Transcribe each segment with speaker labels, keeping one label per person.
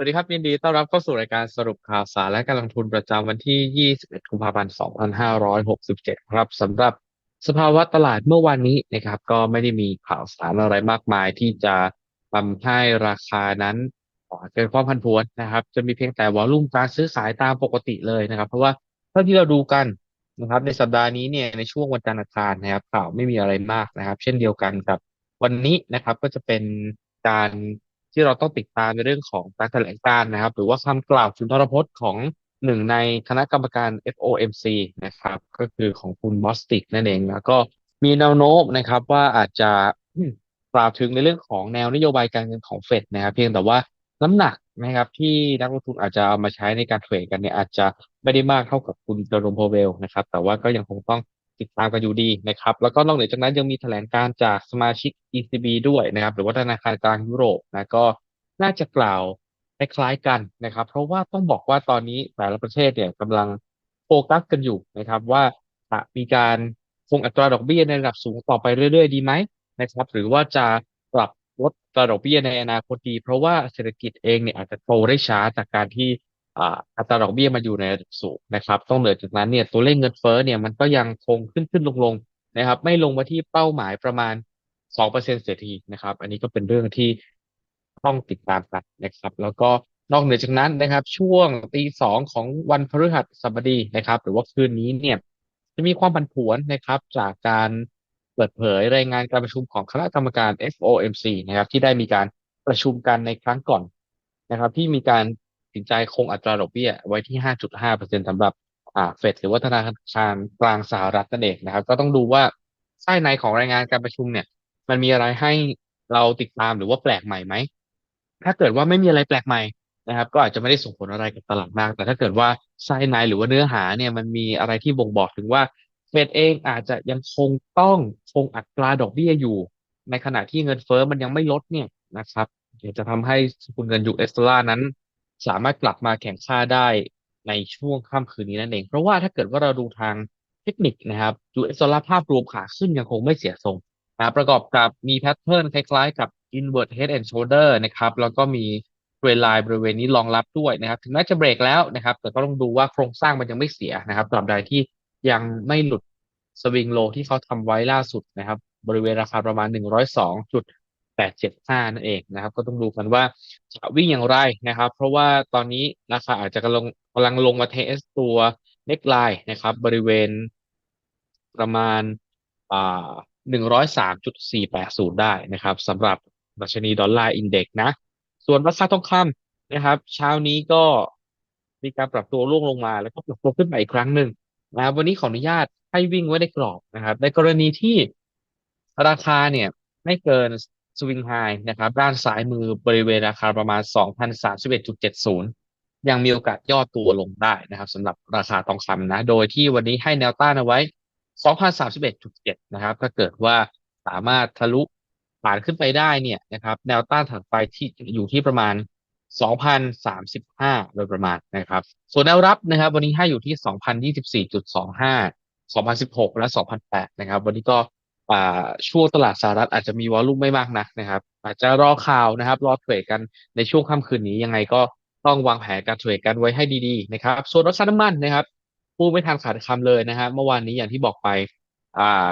Speaker 1: สวัสดีครับ ยินดีต้อนรับเข้าสู่รายการสรุปข่าวสารและการลงทุนประจำวันที่ 21 กุมภาพันธ์ 2567 ครับสำหรับสภาวะตลาดเมื่อวานนี้นะครับ ก็ไม่ได้มีข่าวสารอะไรมากมายที่จะทำให้ราคานั้นเกิดความผันผวนนะครับ จะมีเพียงแต่วอลุ่มการซื้อขายตามปกติเลยนะครับ เพราะว่าเท่าที่เราดูกันนะครับ ในสัปดาห์นี้เนี่ยในช่วงวันจันทร์อังคารนะครับข่าวไม่มีอะไรมากนะครับ เช่นเดียวกันกับวันนี้นะครับก็จะเป็นการ ที่เราต้องติดตามในเรื่องของการแถลงการนะครับ หรือว่าคำกล่าวสุนทรพจน์ของหนึ่งในคณะกรรมการ FOMC นะครับ ก็คือของคุณบอสติกนั่นเองแล้วก็มีแนวโน้มนะครับว่าอาจจะกล่าวถึงในเรื่องของแนวนโยบายการเงินของเฟดนะครับ เพียงแต่ว่าน้ำหนักนะครับที่นักลงทุนอาจจะเอามาใช้ในการเทรดกันเนี่ยอาจจะไม่ได้มากเท่ากับคุณเจอร์โรมโพเวลนะครับ แต่ว่าก็ยังคงต้อง ติดตามกันอยู่ดีนะครับ แล้วก็นอกเหนือจากนั้นยังมีแถลงการจากสมาชิก ECB ด้วยนะครับ หรือว่าธนาคารกลางยุโรปนะก็น่าจะกล่าวคล้ายๆกันนะครับ เพราะว่าต้องบอกว่าตอนนี้แต่ละประเทศเนี่ยกำลังโฟกัสกันอยู่นะครับ ว่าจะมีการคงอัตราดอกเบี้ยในระดับสูงต่อไปเรื่อยๆ ดีไหมนะครับ หรือว่าจะปรับลดอัตราดอกเบี้ยในอนาคตดี เพราะว่าเศรษฐกิจเองเนี่ยอาจจะโตได้ช้าจากการที่ อัตราดอกเบี้ยมาอยู่ในระดับสูงนะครับ ต้องเหนือจากนั้นเนี่ยตัวเลขเงินเฟ้อเนี่ยมันก็ยังคงขึ้นขึ้นลงลงนะครับ ไม่ลงมาที่เป้าหมายประมาณ2%เสียทีนะครับ อันนี้ก็เป็นเรื่องที่ต้องติดตามกันนะครับ แล้วก็นอกเหนือจากนั้นนะครับ ช่วงตีสองของวันพฤหัสบดีนะครับ หรือว่าคืนนี้เนี่ย จะมีความผันผวนนะครับ จากการเปิดเผยรายงานการประชุมของคณะกรรมการ FOMC นะครับ ที่ได้มีการประชุมกันในครั้งก่อนนะครับ ที่มีการ สินใจคงอัตราดอกเบี้ยไว้ที่ 5.5%สำหรับอ่าเฟดหรือว่าธนาคารกลางสหรัฐนั่นเองนะครับ ก็ต้องดูว่าไส้ในของรายงานการประชุมเนี่ย มันมีอะไรให้เราติดตามหรือว่าแปลกใหม่ไหม ถ้าเกิดว่าไม่มีอะไรแปลกใหม่นะครับ ก็อาจจะไม่ได้ส่งผลอะไรกับตลาดมาก แต่ถ้าเกิดว่าไส้ในหรือว่าเนื้อหาเนี่ยมันมีอะไรที่บ่งบอกถึงว่าเฟดเองอาจจะยังคงต้องคงอัตราดอกเบี้ยอยู่ ในขณะที่เงินเฟ้อมันยังไม่ลดเนี่ยนะครับจะทำให้สกุลเงินยูเอสดอลลาร์นั้น สามารถกลับมาแข่งค่าได้ในช่วงค่ำคืนนี้นั่นเอง เพราะว่าถ้าเกิดว่าเราดูทางเทคนิคนะครับยูเอสดอลลาร์ภาพรวมขาขึ้นยังคงไม่เสียทรงนะประกอบกับมีแพทเทิร์นคล้ายๆกับ inward head and shoulder นะครับ แล้วก็มีเทรนไลน์บริเวณนี้รองรับด้วยนะครับ ถึงแม้จะเบรกแล้วนะครับ แต่ก็ต้องดูว่าโครงสร้างมันยังไม่เสียนะครับตราบใดที่ยังไม่หลุดสวิงโลที่เขาทำไว้ล่าสุดนะครับ บริเวณราคาประมาณ 87.5 นั่นเองนะครับ ก็ต้องดูกันว่าจะวิ่งอย่างไรนะครับ เพราะว่าตอนนี้ราคาอาจจะกำลังกำลังลงมาเทสตัวเน็กไลน์นะครับ บริเวณประมาณอ่า103.480 ได้นะครับสำหรับดัชนีดอลลาร์อินเด็กซ์นะ ส่วนราคาทองคำนะครับ เช้านี้ก็มีการปรับตัวร่วงลงมา แล้วก็ปรับตัวขึ้นไปอีกครั้งหนึ่งนะครับวันนี้ขออนุญาตให้วิ่งไว้ในกรอบนะครับ ในกรณีที่ราคาเนี่ยไม่เกิน สวิงไฮนะครับด้านซ้ายมือบริเวณราคาประมาณ 2,031.70 ยังมีโอกาสย่อตัวลงได้นะครับสำหรับราคาทองคำนะ โดยที่วันนี้ให้แนวต้านเอาไว้ 2,031.7 นะครับ ถ้าเกิดว่าสามารถทะลุผ่านขึ้นไปได้เนี่ยนะครับ แนวต้านถัดไปที่อยู่ที่ประมาณ 2,035 โดยประมาณนะครับ ส่วนแนวรับนะครับ วันนี้ให้อยู่ที่ 2,024.25 2016 และ 2008 นะครับ วันนี้ก็ ช่วงตลาดสหรัฐอาจจะมีวอลลุ่มไม่มากนักนะครับ อาจจะรอข่าวนะครับ รอเทรดกันในช่วงค่ำคืนนี้ยังไงก็ต้องวางแผนการเทรดกันไว้ให้ดีๆนะครับส่วนราคาน้ำมันนะครับพูดไม่ทันขาดคำเลยนะฮะเมื่อวานนี้อย่างที่บอกไปอ่า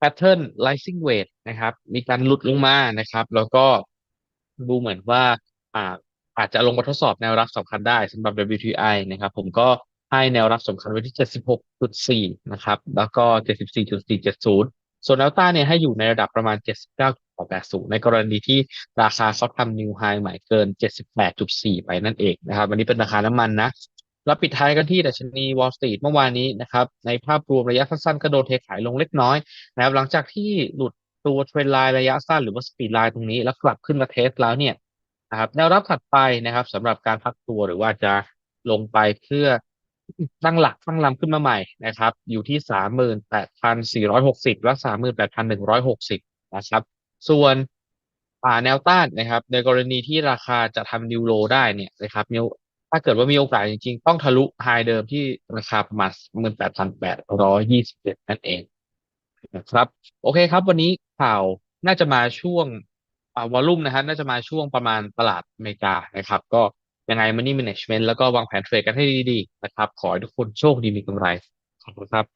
Speaker 1: pattern rising weight นะครับ มีการหลุดลงมานะครับ แล้วก็ดูเหมือนว่าอ่าอาจจะลงมาทดสอบแนวรับสำคัญได้สำหรับ WTI นะครับ ผมก็ให้แนวรับสำคัญไว้ที่ 76.4 นะครับ แล้วก็ 74.470 ส่วนแนวต้านเนี่ยให้อยู่ในระดับประมาณ 79.80 ในกรณีที่ราคาเขาทำนิวไฮใหม่เกิน 78.4 ไปนั่นเองนะครับวันนี้เป็นราคาน้ำมันนะแล้วปิดท้ายกันที่ดัชนีวอลสตรีทเมื่อวานนี้นะครับในภาพรวมระยะสั้นๆก็โดนเทขายลงเล็กน้อยนะครับหลังจากที่หลุดตัวเทรนไลน์ระยะสั้นหรือว่าสปีดไลน์ตรงนี้แล้วกลับขึ้นมาเทสแล้วเนี่ยนะครับแนวรับถัดไปนะครับสำหรับการพักตัวหรือว่าจะลงไปเพื่อ ตั้งหลักตั้งลำขึ้นมาใหม่นะครับ อยู่ที่สามหมื่นแปดพันสี่ร้อยหกสิบและสามหมื่นแปดพันหนึ่งร้อยหกสิบนะครับ ส่วนป่าแนวต้านนะครับ ในกรณีที่ราคาจะทำนิวโลได้เนี่ยนะครับถ้าเกิดว่ามีโอกาสจริงๆ ต้องทะลุไฮเดิมที่ราคาประมาณหมื่นแปดพันแปดร้อยยี่สิบเจ็ดนั่นเองนะครับ โอเคครับ วันนี้ข่าวน่าจะมาช่วงวอลลุ่มนะฮะน่าจะมาช่วงประมาณตลาดอเมริกานะครับ ก็ ยังไง Money Management แล้วก็วางแผนเทรดกันให้ดีๆนะครับ ขอให้ทุกคนโชคดีมีกำไร ขอบคุณครับ